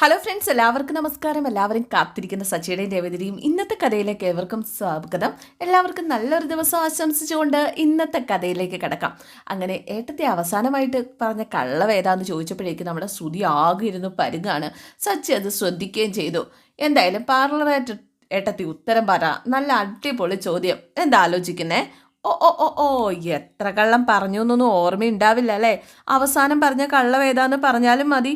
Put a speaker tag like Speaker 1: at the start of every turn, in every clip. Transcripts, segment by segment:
Speaker 1: Hello friends എല്ലാവർക്കും നമസ്കാരം. എല്ലാവരും കാത്തിരിക്കുന്ന സച്ചിയുടെയും രേവതിരിയും ഇന്നത്തെ കഥയിലേക്ക് ഏവർക്കും സ്വാഗതം. എല്ലാവർക്കും നല്ലൊരു ദിവസം ആശംസിച്ചുകൊണ്ട് ഇന്നത്തെ കഥയിലേക്ക് കിടക്കാം. അങ്ങനെ ഏട്ടത്തെ അവസാനമായിട്ട് പറഞ്ഞ കള്ളവേതാന്ന് ചോദിച്ചപ്പോഴേക്കും നമ്മുടെ ശ്രുതി ആകെ ഇരുന്ന് പരുങ്ങാണ്. സച്ചി അത് ശ്രദ്ധിക്കുകയും ചെയ്തു. എന്തായാലും പാർലറായിട്ട് ഏട്ടത്തി ഉത്തരം പറ. നല്ല അടിപൊളി ചോദ്യം. എന്താ ആലോചിക്കുന്നേ? ഓ ഓ ഓ ഓ എത്ര കള്ളം പറഞ്ഞു എന്നൊന്നും ഓർമ്മയുണ്ടാവില്ല അല്ലേ? അവസാനം പറഞ്ഞ കള്ളവേതാന്ന് പറഞ്ഞാലും മതി.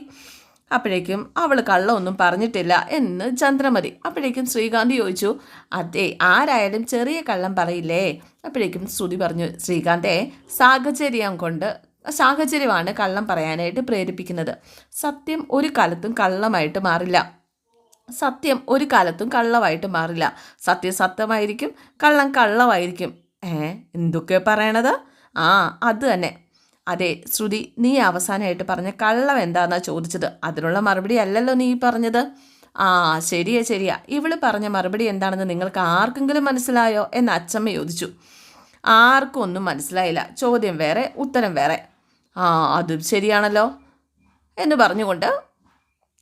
Speaker 1: അപ്പോഴേക്കും അവൾ കള്ളമൊന്നും പറഞ്ഞിട്ടില്ല എന്ന് ചന്ദ്രമതി അപ്പോഴേക്കും ശ്രീകാന്ത് ചോദിച്ചു അതെ ആരായാലും ചെറിയ കള്ളം പറയില്ലേ? അപ്പോഴേക്കും ശ്രുതി പറഞ്ഞു ശ്രീകാന്തേ സാഹചര്യം കൊണ്ട് സാഹചര്യമാണ് കള്ളം പറയാനായിട്ട് പ്രേരിപ്പിക്കുന്നത്. സത്യം ഒരു കാലത്തും കള്ളമായിട്ട് മാറില്ല. സത്യം ഒരു കാലത്തും കള്ളമായിട്ട് മാറില്ല. സത്യം സത്യമായിരിക്കും കള്ളം കള്ളമായിരിക്കും. ഏ എന്തൊക്കെ പറയണത്? ആ അത് തന്നെ. അതെ ശ്രുതി നീ അവസാനമായിട്ട് പറഞ്ഞ കള്ളം എന്താന്നാ ചോദിച്ചത്? അതിനുള്ള മറുപടി അല്ലല്ലോ നീ പറഞ്ഞത്. ആ ശരിയാ ശരിയാ. ഇവൾ പറഞ്ഞ മറുപടി എന്താണെന്ന് നിങ്ങൾക്ക് ആർക്കെങ്കിലും മനസ്സിലായോ? എന്ന് അച്ചമ്മ ചോദിച്ചു. ആർക്കും ഒന്നും മനസ്സിലായില്ല. ചോദ്യം വേറെ ഉത്തരം വേറെ. ആ അതും ശരിയാണല്ലോ എന്ന് പറഞ്ഞുകൊണ്ട്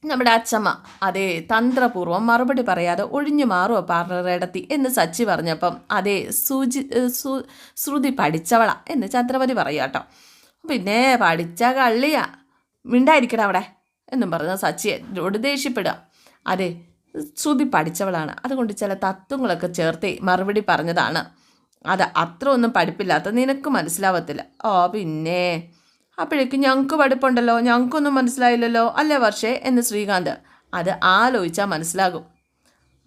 Speaker 1: നമ്മുടെ അച്ചമ്മ അതേ തന്ത്രപൂർവം മറുപടി പറയാതെ ഒഴിഞ്ഞു മാറുമോ പാർലറേടത്തി എന്ന് സച്ചി പറഞ്ഞപ്പം അതേ സൂചി സു ശ്രുതി പഠിച്ചവള എന്ന് ചന്ദ്രപതി പറയാട്ടോ. പിന്നെ പഠിച്ച കള്ളിയാ. മിണ്ടായിരിക്കണം അവിടെ എന്നും പറഞ്ഞ സച്ചിയോട് ദേഷ്യപ്പെടുക. അതെ ശ്രുതി പഠിച്ചവളാണ്. അതുകൊണ്ട് ചില തത്വങ്ങളൊക്കെ ചേർത്ത് മറുപടി പറഞ്ഞതാണ്. അത് അത്ര ഒന്നും പഠിപ്പില്ലാത്ത നിനക്ക് മനസ്സിലാവത്തില്ല. ഓ പിന്നെ. അപ്പോഴേക്കും ഞങ്ങൾക്ക് പഠിപ്പുണ്ടല്ലോ ഞങ്ങൾക്കൊന്നും മനസ്സിലായില്ലല്ലോ. അല്ലേ വർഷേ? എന്ന് ശ്രീകാന്ത് അത് ആലോചിച്ചാൽ മനസ്സിലാകും.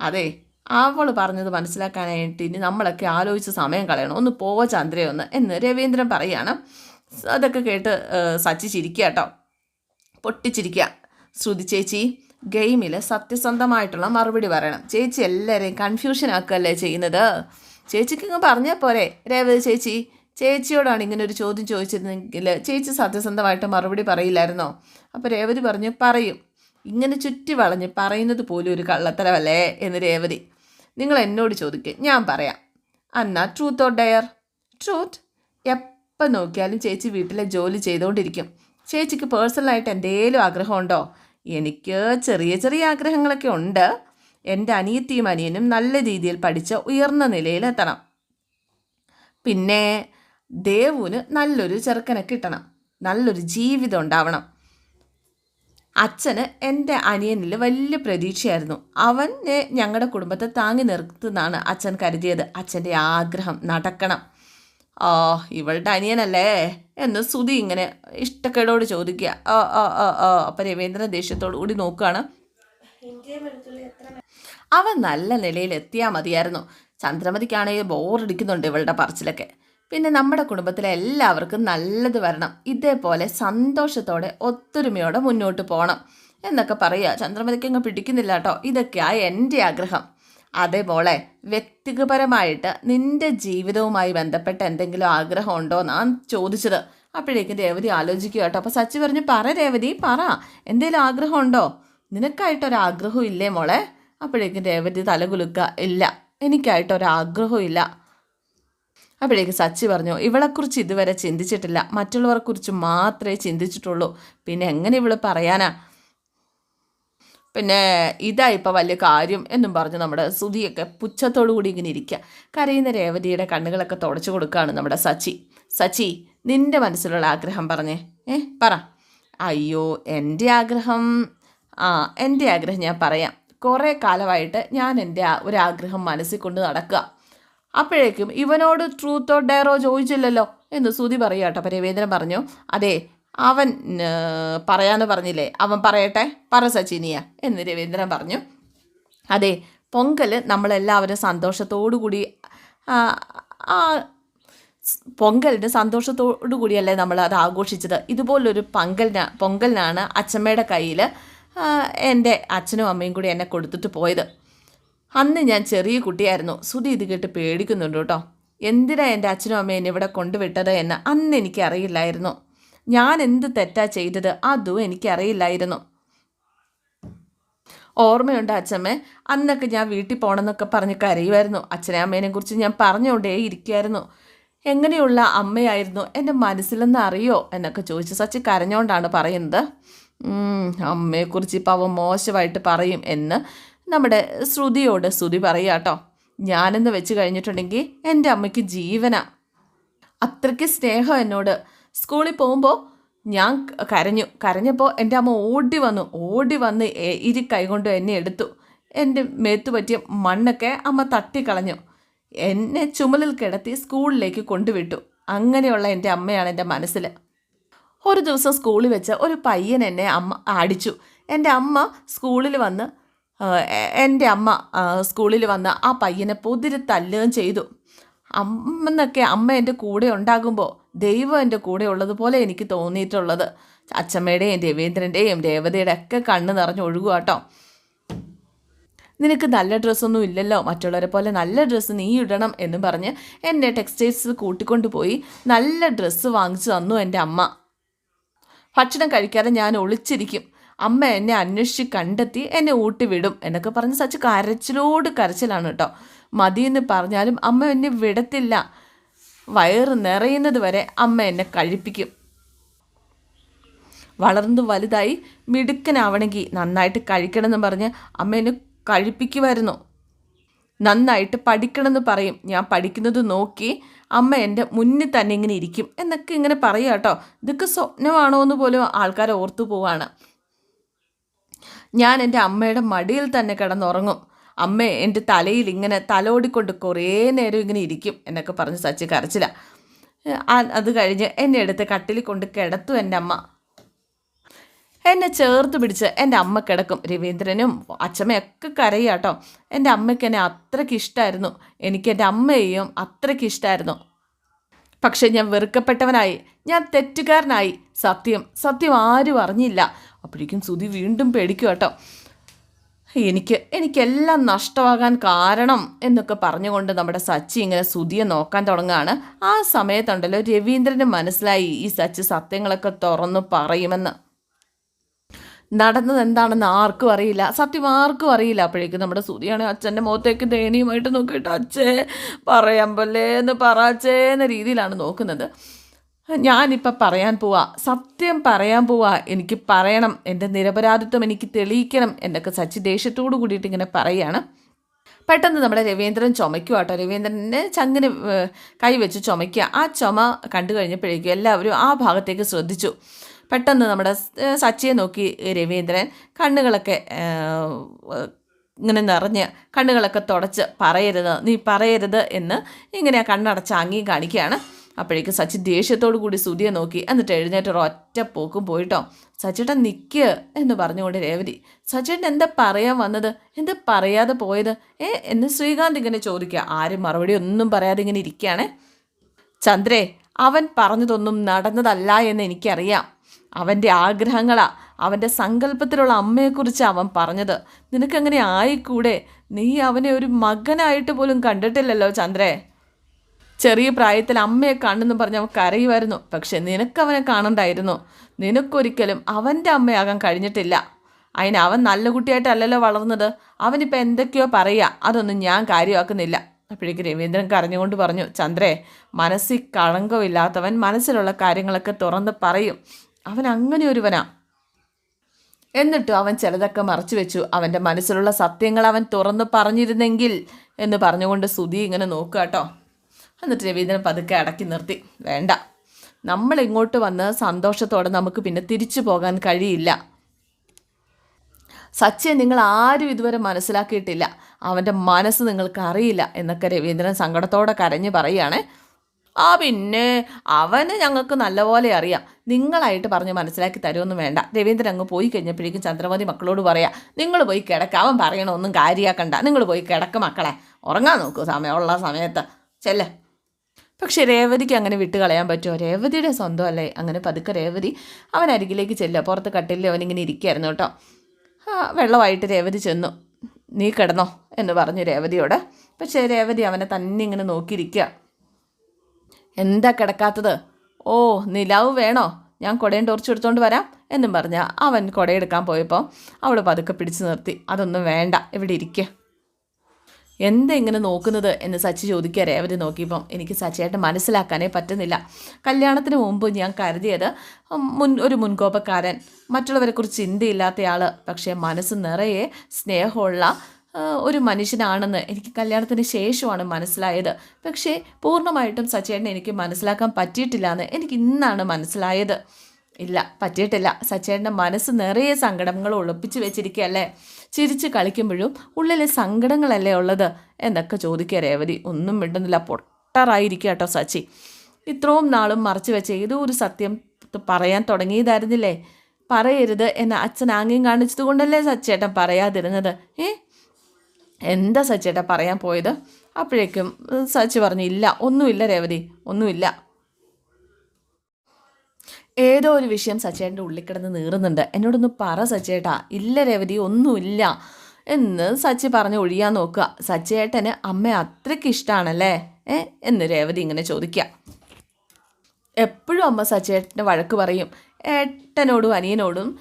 Speaker 1: അതെ അവൾ പറഞ്ഞത് മനസ്സിലാക്കാനായിട്ട് ഇനി നമ്മളൊക്കെ ആലോചിച്ച് സമയം കളയണം. ഒന്ന് പോവോ ചന്ദ്രയൊന്ന് എന്ന് രവീന്ദ്രൻ പറയുകയാണ് അതൊക്കെ കേട്ട് സച്ചി ചിരിക്കുക കേട്ടോ പൊട്ടിച്ചിരിക്കുക. ശ്രുതി ചേച്ചി ഗെയിമിൽ സത്യസന്ധമായിട്ടുള്ള മറുപടി പറയണം. ചേച്ചി എല്ലാവരെയും കൺഫ്യൂഷൻ ആക്കുകയല്ലേ ചെയ്യുന്നത്? ചേച്ചിക്ക് പറഞ്ഞാൽ പോരെ. രേവതി ചേച്ചി ചേച്ചിയോടാണ് ഇങ്ങനെ ഒരു ചോദ്യം ചോദിച്ചിരുന്നെങ്കിൽ ചേച്ചി സത്യസന്ധമായിട്ട് മറുപടി പറയില്ലായിരുന്നോ? അപ്പോൾ രേവതി പറഞ്ഞു പറയും. ഇങ്ങനെ ചുറ്റി വളഞ്ഞ് പറയുന്നത് പോലും ഒരു കള്ളത്തരമല്ലേ? എന്ന് രേവതി. നിങ്ങൾ എന്നോട് ചോദിക്കുക ഞാൻ പറയാം. അന്നാ ട്രൂത്ത് ഓർ ഡയർ ട്രൂത്ത് എപ്പം നോക്കിയാലും ചേച്ചി വീട്ടിലെ ജോലി ചെയ്തുകൊണ്ടിരിക്കും ചേച്ചിക്ക് പേഴ്സണലായിട്ട് എന്തേലും ആഗ്രഹമുണ്ടോ? എനിക്ക് ചെറിയ ചെറിയ ആഗ്രഹങ്ങളൊക്കെ ഉണ്ട്. എന്റെ അനിയത്തിയും അനിയനും നല്ല രീതിയിൽ പഠിച്ച് ഉയർന്ന നിലയിലെത്തണം. പിന്നെ ദേവുവിന് നല്ലൊരു ചെറുക്കനെ കിട്ടണം. നല്ലൊരു ജീവിതം ഉണ്ടാവണം. അച്ഛന് എന്റെ അനിയനിൽ വലിയ പ്രതീക്ഷയായിരുന്നു. അവനെ ഞങ്ങളുടെ കുടുംബത്തെ താങ്ങി നിർത്തുന്നതാണ് അച്ഛൻ കരുതിയത്. അച്ഛന്റെ ആഗ്രഹം നടക്കണം. ആ ഇവളുടെ അനിയനല്ലേ? എന്ന് സുധി ഇങ്ങനെ ഇഷ്ടക്കേടോട് ചോദിക്കുക. ആ ആ ആ ആ അപ്പം രവീന്ദ്രൻ ദേഷ്യത്തോടു കൂടി നോക്കുകയാണ്. അവൻ നല്ല നിലയിൽ എത്തിയാൽ മതിയായിരുന്നു. ചന്ദ്രമതിക്കാണെങ്കിൽ ബോറടിക്കുന്നുണ്ട് ഇവളുടെ പറച്ചിലൊക്കെ. പിന്നെ നമ്മുടെ കുടുംബത്തിലെ എല്ലാവർക്കും നല്ലത് വരണം. ഇതേപോലെ സന്തോഷത്തോടെ ഒത്തൊരുമയോടെ മുന്നോട്ട് പോകണം എന്നൊക്കെ പറയുക. ചന്ദ്രമതിക്ക് അങ്ങ് പിടിക്കുന്നില്ല കേട്ടോ. ഇതൊക്കെയാണ് എന്റെ ആഗ്രഹം. അതേ മോളെ വ്യക്തിപരമായിട്ട് നിന്റെ ജീവിതവുമായി ബന്ധപ്പെട്ട എന്തെങ്കിലും ആഗ്രഹം ഉണ്ടോ ഞാൻ ചോദിച്ചത്. അപ്പോഴേക്കും രേവതി ആലോചിക്കുക കേട്ടോ. അപ്പോൾ സച്ചി പറഞ്ഞു പറ രേവതി പറ. എന്തെങ്കിലും ആഗ്രഹം ഉണ്ടോ നിനക്കായിട്ടൊരാഗ്രഹം ഇല്ലേ മോളെ? അപ്പോഴേക്കും രേവതി തലകുലുക്ക ഇല്ല എനിക്കായിട്ടൊരാഗ്രഹവും ഇല്ല അപ്പോഴേക്ക് സച്ചി പറഞ്ഞു ഇവളെക്കുറിച്ച് ഇതുവരെ ചിന്തിച്ചിട്ടില്ല. മറ്റുള്ളവരെക്കുറിച്ച് മാത്രമേ ചിന്തിച്ചിട്ടുള്ളൂ. പിന്നെ എങ്ങനെ ഇവൾ പറയാനാ? പിന്നെ ഇതാ ഇപ്പം വലിയ കാര്യം എന്നും പറഞ്ഞ് നമ്മുടെ സുധിയൊക്കെ പുച്ഛത്തോടുകൂടി ഇങ്ങനെ ഇരിക്കുക കരയുന്ന രേവതിയുടെ കണ്ണുകളൊക്കെ തുടച്ചു കൊടുക്കുകയാണ് നമ്മുടെ സച്ചി. സച്ചി നിന്റെ മനസ്സിലുള്ള ആഗ്രഹം പറഞ്ഞേ. ഏ പറ. അയ്യോ എന്റെ ആഗ്രഹം. ആ എന്റെ ആഗ്രഹം ഞാൻ പറയാം. കുറേ കാലമായിട്ട് ഞാൻ എന്റെ ഒരു ആഗ്രഹം മനസ്സിൽ കൊണ്ട് നടക്കുക അപ്പോഴേക്കും ഇവനോട് ട്രൂത്തോ ഡയറോ ചോദിച്ചില്ലല്ലോ എന്ന് സുതി പറയുക കേട്ടോ. പരിവേദന പറഞ്ഞു അതെ അവൻ പറയാന്ന് പറഞ്ഞില്ലേ? അവൻ പറയട്ടെ പറ സച്ചിനിയ എന്ന് രവീന്ദ്രൻ പറഞ്ഞു. അതെ പൊങ്കൽ നമ്മളെല്ലാവരും സന്തോഷത്തോടു കൂടി പൊങ്കലിന് സന്തോഷത്തോടു കൂടിയല്ലേ നമ്മൾ അത് ആഘോഷിച്ചത്. ഇതുപോലൊരു പങ്കലിന പൊങ്കലിനാണ് അച്ഛമ്മയുടെ കയ്യിൽ എന്റെ അച്ഛനും അമ്മയും കൂടി എന്നെ കൊടുത്തിട്ട് പോയത്. അന്ന് ഞാൻ ചെറിയ കുട്ടിയായിരുന്നു. സുധി ഇത് കേട്ട് പേടിക്കുന്നുണ്ട് കേട്ടോ. എന്തിനാ എന്റെ അച്ഛനും അമ്മയും എന്നെ ഇവിടെ കൊണ്ടുവിട്ടത് എന്ന് അന്ന് എനിക്കറിയില്ലായിരുന്നു. ഞാൻ എന്ത് തെറ്റാ ചെയ്തത്? അതും എനിക്കറിയില്ലായിരുന്നു. ഓർമ്മയുണ്ട് അച്ഛമ്മേ അന്നൊക്കെ ഞാൻ വീട്ടിൽ പോകണമെന്നൊക്കെ പറഞ്ഞ് കരയുമായിരുന്നു. അച്ഛനെ അമ്മേനെ കുറിച്ച് ഞാൻ പറഞ്ഞുകൊണ്ടേ ഇരിക്കുമായിരുന്നു. എങ്ങനെയുള്ള അമ്മയായിരുന്നു? എന്റെ മനസ്സിലെന്ന് അറിയോ? എന്നൊക്കെ ചോദിച്ചു സച്ചി കരഞ്ഞുകൊണ്ടാണ് പറയുന്നത്. അമ്മയെക്കുറിച്ച് ഇപ്പം അവൻ മോശമായിട്ട് പറയും എന്ന് നമ്മുടെ ശ്രുതിയോട് ശ്രുതി പറയുക കേട്ടോ. ഞാനെന്ന് വെച്ച് കഴിഞ്ഞിട്ടുണ്ടെങ്കിൽ എന്റെ അമ്മയ്ക്ക് ജീവന. അത്രയ്ക്ക് സ്നേഹം എന്നോട്. സ്കൂളിൽ പോകുമ്പോൾ ഞാൻ കരഞ്ഞു. കരഞ്ഞപ്പോൾ എന്റെ അമ്മ ഓടി വന്നു. ഓടി വന്ന് ഇരി കൈകൊണ്ട് എന്നെ എടുത്തു. എന്റെ മേത്ത് പറ്റിയ മണ്ണൊക്കെ അമ്മ തട്ടിക്കളഞ്ഞു എന്നെ ചുമലിൽ കിടത്തി സ്കൂളിലേക്ക് കൊണ്ടുവിട്ടു. അങ്ങനെയുള്ള എന്റെ അമ്മയാണ് എന്റെ മനസ്സിൽ ഒരു ദിവസം സ്കൂളിൽ വെച്ച് ഒരു പയ്യൻ എന്നെ അമ്മ അടിച്ചു. എന്റെ അമ്മ സ്കൂളിൽ വന്ന് എന്റെ അമ്മ സ്കൂളിൽ വന്ന് ആ പയ്യനെ പൊതിരി തല്ലുകയും ചെയ്തു. അമ്മന്നൊക്കെ അമ്മ എന്റെ കൂടെ ഉണ്ടാകുമ്പോൾ ദൈവം എന്റെ കൂടെ ഉള്ളതുപോലെ എനിക്ക് തോന്നിയിട്ടുള്ളത്. അച്ചമ്മയുടെയും രവീന്ദ്രന്റെയും രേവതയുടെ ഒക്കെ കണ്ണ് നിറഞ്ഞ് ഒഴുകുക കേട്ടോ. നിനക്ക് നല്ല ഡ്രസ്സൊന്നും ഇല്ലല്ലോ. മറ്റുള്ളവരെ പോലെ നല്ല ഡ്രസ്സ് നീ ഇടണം എന്ന് പറഞ്ഞ് എന്റെ ടെക്സ്റ്റൈൽസ് കൂട്ടിക്കൊണ്ട് പോയി നല്ല ഡ്രസ്സ് വാങ്ങിച്ചു തന്നു എന്റെ അമ്മ. ഭക്ഷണം കഴിക്കാതെ ഞാൻ ഒളിച്ചിരിക്കും. അമ്മ എന്നെ അന്വേഷിച്ച് കണ്ടെത്തി എന്നെ ഊട്ടി വിടും എന്നൊക്കെ പറഞ്ഞ് സച്ച് കരച്ചിലോട് കരച്ചിലാണ് കേട്ടോ. മതിയെന്ന് പറഞ്ഞാലും അമ്മ എന്നെ വിടത്തില്ല. വയറ് നിറയുന്നത് വരെ അമ്മ എന്നെ കഴിപ്പിക്കും. വളർന്നു വലുതായി മിടുക്കനാവണമെങ്കിൽ നന്നായിട്ട് കഴിക്കണമെന്ന് പറഞ്ഞ് അമ്മ എന്നെ കഴിപ്പിക്കുമായിരുന്നു. നന്നായിട്ട് പഠിക്കണമെന്ന് പറയും. ഞാൻ പഠിക്കുന്നത് നോക്കി അമ്മ എന്റെ മുന്നിൽ തന്നെ ഇങ്ങനെ ഇരിക്കും എന്നൊക്കെ ഇങ്ങനെ പറയുക കേട്ടോ. ഇതൊക്കെ സ്വപ്നമാണോ എന്ന് പോലും ആൾക്കാർ ഓർത്തു പോവാണ് ഞാൻ എന്റെ അമ്മയുടെ മടിയിൽ തന്നെ കിടന്നുറങ്ങും. അമ്മ എന്റെ തലയിൽ ഇങ്ങനെ തലോടിക്കൊണ്ട് കുറേ നേരം ഇങ്ങനെ ഇരിക്കും എന്നൊക്കെ പറഞ്ഞ് സച്ചി കരച്ചില്ല അത് കഴിഞ്ഞ് എന്നെ എടുത്ത് കട്ടിലിൽ കൊണ്ട് കിടത്തു എന്റെ അമ്മ. എന്നെ ചേർത്ത് പിടിച്ച് എന്റെ അമ്മ കിടക്കും. രവീന്ദ്രനും അച്ഛമ്മയൊക്കെ കരയാട്ടോ. എന്റെ അമ്മയ്ക്ക് എന്നെ അത്രയ്ക്ക് ഇഷ്ടമായിരുന്നു എനിക്ക് എന്റെ അമ്മയെയും അത്രയ്ക്ക് ഇഷ്ടമായിരുന്നു പക്ഷേ ഞാൻ വെറുക്കപ്പെട്ടവനായി. ഞാൻ തെറ്റുകാരനായി. സത്യം സത്യം ആരും അറിഞ്ഞില്ല. അപ്പോഴേക്കും സുധി വീണ്ടും പേടിക്കും കേട്ടോ. എനിക്ക് എനിക്കെല്ലാം നഷ്ടമാകാൻ കാരണം എന്നൊക്കെ പറഞ്ഞുകൊണ്ട് നമ്മുടെ സച്ചി ഇങ്ങനെ സുതിയെ നോക്കാൻ തുടങ്ങുകയാണ്. ആ സമയത്തുണ്ടല്ലോ രവീന്ദ്രന് മനസ്സിലായി ഈ സച്ചി സത്യങ്ങളൊക്കെ തുറന്നു പറയുമെന്ന്. നടന്നത് എന്താണെന്ന് ആർക്കും അറിയില്ല. സത്യം ആർക്കും അറിയില്ല. അപ്പോഴേക്കും നമ്മുടെ സുതിയാണ് അച്ഛന്റെ മുഖത്തേക്ക് ദയനീയമായിട്ട് നോക്കിയിട്ട് അച്ഛേ പറയാൻ എന്ന് പറച്ചേ എന്ന രീതിയിലാണ് നോക്കുന്നത്. ഞാനിപ്പോൾ പറയാൻ പോവാ. സത്യം പറയാൻ പോവാ. എനിക്ക് പറയണം. എന്റെ നിരപരാധിത്വം എനിക്ക് തെളിയിക്കണം എന്നൊക്കെ സച്ചി ദേഷ്യത്തോടു കൂടിയിട്ട് ഇങ്ങനെ പറയുകയാണ് പെട്ടെന്ന് നമ്മുടെ രവീന്ദ്രൻ ചുമയ്ക്കുക കേട്ടോ രവീന്ദ്രനെ ചങ്ങിന് കൈവച്ച് ചുമയ്ക്കുക ആ ചുമ കണ്ടു കഴിഞ്ഞപ്പോഴേക്കും എല്ലാവരും ആ ഭാഗത്തേക്ക് ശ്രദ്ധിച്ചു. പെട്ടെന്ന് നമ്മുടെ സച്ചിയെ നോക്കി രവീന്ദ്രൻ കണ്ണുകളൊക്കെ ഇങ്ങനെ നിറഞ്ഞ് കണ്ണുകളൊക്കെ തുടച്ച് പറയരുത്. നീ പറയരുത് എന്ന് ഇങ്ങനെ കണ്ണടച്ച് അങ്ങി കാണിക്കുകയാണ്. അപ്പോഴേക്കും സച്ചിൻ ദേഷ്യത്തോടു കൂടി സുധിയെ നോക്കി. എന്നിട്ട് എഴുന്നേറ്റ് ഒരൊറ്റ പോക്കും പോയിട്ടോ. സച്ചേട്ടൻ നിൽക്കുക എന്ന് പറഞ്ഞുകൊണ്ട് രേവതി സച്ചേട്ടൻ എന്താ പറയാൻ വന്നത്? എന്താ പറയാതെ പോയത്? ഏ എന്ന് ശ്രീകാന്ത് ഇങ്ങനെ ചോദിക്കുക. ആരും മറുപടി ഒന്നും പറയാതെ ഇങ്ങനെ ഇരിക്കുകയാണേ. ചന്ദ്രേ അവൻ പറഞ്ഞതൊന്നും നടന്നതല്ല എന്ന് എനിക്കറിയാം. അവന്റെ ആഗ്രഹങ്ങളാ അവന്റെ സങ്കല്പത്തിലുള്ള അമ്മയെക്കുറിച്ച് അവൻ പറഞ്ഞത്. നിനക്കങ്ങനെ ആയിക്കൂടെ? നീ അവനെ ഒരു മകനായിട്ട് പോലും കണ്ടിട്ടില്ലല്ലോ ചന്ദ്രേ. ചെറിയ പ്രായത്തിൽ അമ്മയെ കാണുന്നു പറഞ്ഞ് അവൻ കരയുമായിരുന്നു. പക്ഷെ നിനക്കവനെ കാണണ്ടായിരുന്നു. നിനക്കൊരിക്കലും അവന്റെ അമ്മയാകാൻ കഴിഞ്ഞിട്ടില്ല. അതിന് അവൻ നല്ല കുട്ടിയായിട്ടല്ലല്ലോ വളർന്നത്. അവനിപ്പോൾ എന്തൊക്കെയോ പറയുക. അതൊന്നും ഞാൻ കാര്യമാക്കുന്നില്ല. അപ്പോഴേക്കും രവീന്ദ്രൻ കരഞ്ഞുകൊണ്ട് പറഞ്ഞു ചന്ദ്രേ മനസ്സിൽ കളങ്കമില്ലാത്തവൻ മനസ്സിലുള്ള കാര്യങ്ങളൊക്കെ തുറന്ന് പറയും. അവൻ അങ്ങനെ ഒരുവനാ. എന്നിട്ടും അവൻ ചിലതൊക്കെ മറച്ചു വെച്ചു. അവന്റെ മനസ്സിലുള്ള സത്യങ്ങൾ അവൻ തുറന്ന് പറഞ്ഞിരുന്നെങ്കിൽ എന്ന് പറഞ്ഞുകൊണ്ട് സുധി ഇങ്ങനെ നോക്കുക കേട്ടോ. എന്നിട്ട് രവീന്ദ്രൻ പതുക്കെ അടക്കി നിർത്തി. വേണ്ട. നമ്മൾ ഇങ്ങോട്ട് വന്ന് സന്തോഷത്തോടെ നമുക്ക് പിന്നെ തിരിച്ചു പോകാൻ കഴിയില്ല. സച്ചിയെ നിങ്ങൾ ആരും ഇതുവരെ മനസ്സിലാക്കിയിട്ടില്ല. അവന്റെ മനസ്സ് നിങ്ങൾക്ക് അറിയില്ല എന്നൊക്കെ രവീന്ദ്രൻ സങ്കടത്തോടെ കരഞ്ഞ് പറയുകയാണേ. ആ പിന്നെ അവന് ഞങ്ങൾക്ക് നല്ലപോലെ അറിയാം. നിങ്ങളായിട്ട് പറഞ്ഞ് മനസ്സിലാക്കി തരുമൊന്നും വേണ്ട. രവീന്ദ്രൻ അങ്ങ് പോയി കഴിഞ്ഞപ്പോഴേക്കും ചന്ദ്രമതി മക്കളോട് പറയാം നിങ്ങൾ പോയി കിടക്ക. അവൻ പറയണമൊന്നും കാര്യമാക്കണ്ട നിങ്ങൾ പോയി കിടക്ക് മക്കളെ. ഉറങ്ങാൻ നോക്കൂ സമയമുള്ള സമയത്ത്. ചെല്ലേ. പക്ഷെ രേവതിക്ക് അങ്ങനെ വിട്ട് കളയാൻ പറ്റുമോ? രേവതിയുടെ സ്വന്തമല്ലേ? അങ്ങനെ പതുക്കെ രേവതി അവൻ അരികിലേക്ക് ചെല്ലുക. പുറത്ത് കട്ടിലിൽ അവനിങ്ങനെ ഇരിക്കുകയായിരുന്നു കേട്ടോ. വെള്ളമായിട്ട് രേവതി ചെന്നു. നീ കിടന്നോ എന്ന് പറഞ്ഞു രേവതിയോട്. പക്ഷേ രേവതി അവനെ തന്നെ ഇങ്ങനെ നോക്കിയിരിക്കുക. എന്താ കിടക്കാത്തത്? ഓ നിലാവ് വേണോ? ഞാൻ കുടയും ടോർച്ച് എടുത്തുകൊണ്ട് വരാം എന്നും പറഞ്ഞ അവൻ കുടയെടുക്കാൻ പോയപ്പോൾ അവൾ പതുക്കെ പിടിച്ചു നിർത്തി. അതൊന്നും വേണ്ട ഇവിടെ ഇരിക്കുക എന്താ ഇങ്ങനെ നോക്കുന്നത് എന്ന് സച്ചി ചോദിക്കുക രേവതി നോക്കിയപ്പം എനിക്ക് സച്ചിയായിട്ട് മനസ്സിലാക്കാനേ പറ്റുന്നില്ല. കല്യാണത്തിന് മുമ്പ് ഞാൻ കരുതിയത് മുൻ ഒരു മുൻകോപക്കാരൻ. മറ്റുള്ളവരെക്കുറിച്ച് ചിന്തയില്ലാത്തയാൾ പക്ഷേ മനസ്സ് നിറയെ സ്നേഹമുള്ള ഒരു മനുഷ്യനാണെന്ന് എനിക്ക് കല്യാണത്തിന് ശേഷമാണ് മനസ്സിലായത്. പക്ഷേ പൂർണമായിട്ടും സച്ചേട്ടനെ എനിക്ക് മനസ്സിലാക്കാൻ പറ്റിയിട്ടില്ല എന്ന് എനിക്ക് ഇന്നാണ് മനസ്സിലായത്. ഇല്ല പറ്റിയിട്ടില്ല. സച്ചേട്ടന്റെ മനസ്സ് നിറയെ സങ്കടങ്ങൾ ഒളിപ്പിച്ച് വെച്ചിരിക്കുകയല്ലേ? ചിരിച്ച് കളിക്കുമ്പോഴും ഉള്ളിൽ സങ്കടങ്ങളല്ലേ ഉള്ളത്? എന്നൊക്കെ ചോദിക്കുക രേവതി. ഒന്നും മിണ്ടുന്നില്ല. പൊട്ടറായിരിക്കുക കേട്ടോ സച്ചി. ഇത്രയും നാളും മറച്ചു വെച്ച ഏതോ ഒരു സത്യം പറയാൻ തുടങ്ങിയതായിരുന്നില്ലേ? പറയരുത് എന്ന അച്ഛൻ ആംഗ്യം കാണിച്ചത് കൊണ്ടല്ലേ സച്ചേട്ടൻ പറയാതിരുന്നത്? ഏ? എന്താ സച്ചേട്ടാ പറയാൻ പോയത്? അപ്പോഴേക്കും സച്ചി പറഞ്ഞു ഇല്ല ഒന്നുമില്ല രേവതി ഒന്നുമില്ല. ഏതോ ഒരു വിഷയം സച്ചേട്ടന്റെ ഉള്ളിൽ കിടന്ന് നീറുന്നുണ്ട്. എന്നോടൊന്ന് പറ സച്ചേട്ടാ ഇല്ല രവതി ഒന്നുമില്ല. എന്ന് സച്ചി പറഞ്ഞ് ഒഴിയാൻ നോക്കുക. സച്ചേട്ടന് അമ്മ അത്രയ്ക്ക് ഇഷ്ടമാണല്ലേ ഏ? എന്ന് രേവതി ഇങ്ങനെ ചോദിക്കുക. എപ്പോഴും അമ്മ സച്ചേട്ടന്റെ വഴക്ക് പറയും. ഏട്ടനോടും അനിയനോടും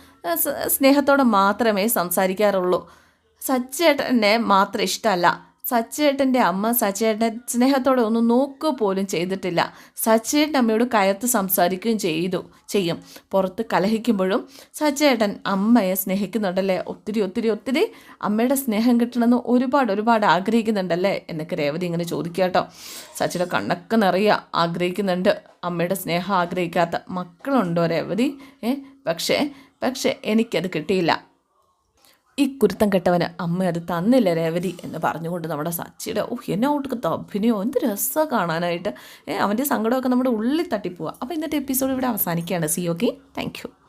Speaker 1: സ്നേഹത്തോടെ മാത്രമേ സംസാരിക്കാറുള്ളൂ. സച്ചേട്ടനെ മാത്രം ഇഷ്ടമല്ല. സച്ചേട്ടന്റെ അമ്മ സച്ചേട്ടൻ സ്നേഹത്തോടെ ഒന്നും നോക്കുക പോലും ചെയ്തിട്ടില്ല. സച്ചേട്ടൻ അമ്മയോട് കയർത്ത് സംസാരിക്കുകയും ചെയ്തു ചെയ്യും. പുറത്ത് കലഹിക്കുമ്പോഴും സച്ചേട്ടൻ അമ്മയെ സ്നേഹിക്കുന്നുണ്ടല്ലേ? ഒത്തിരി ഒത്തിരി ഒത്തിരി അമ്മയുടെ സ്നേഹം കിട്ടണമെന്ന് ഒരുപാട് ഒരുപാട് ആഗ്രഹിക്കുന്നുണ്ടല്ലേ? എന്നൊക്കെ രേവതി ഇങ്ങനെ ചോദിക്കുക കേട്ടോ. സച്ചിയുടെ കണ്ണൊക്കെ നിറയുക ആഗ്രഹിക്കുന്നുണ്ട്. അമ്മയുടെ സ്നേഹം ആഗ്രഹിക്കാത്ത മക്കളുണ്ടോ രേവതി? ഏ പക്ഷേ പക്ഷേ എനിക്കത് കിട്ടിയില്ല. ഈ കുരുത്തം കെട്ടവന് അമ്മ അത് തന്നില്ല രേവതി എന്ന് പറഞ്ഞുകൊണ്ട് നമ്മുടെ സച്ചിയുടെ ഓ എന്നെ ഔട്ട് അഭിനയോ എന്ത് രസമാണ് കാണാനായിട്ട്. ഏ അവന്റെ സങ്കടമൊക്കെ നമ്മുടെ ഉള്ളിൽ തട്ടിപ്പോവുക അപ്പോൾ ഇന്നത്തെ എപ്പിസോഡ് ഇവിടെ അവസാനിക്കുകയാണ്. C okay thank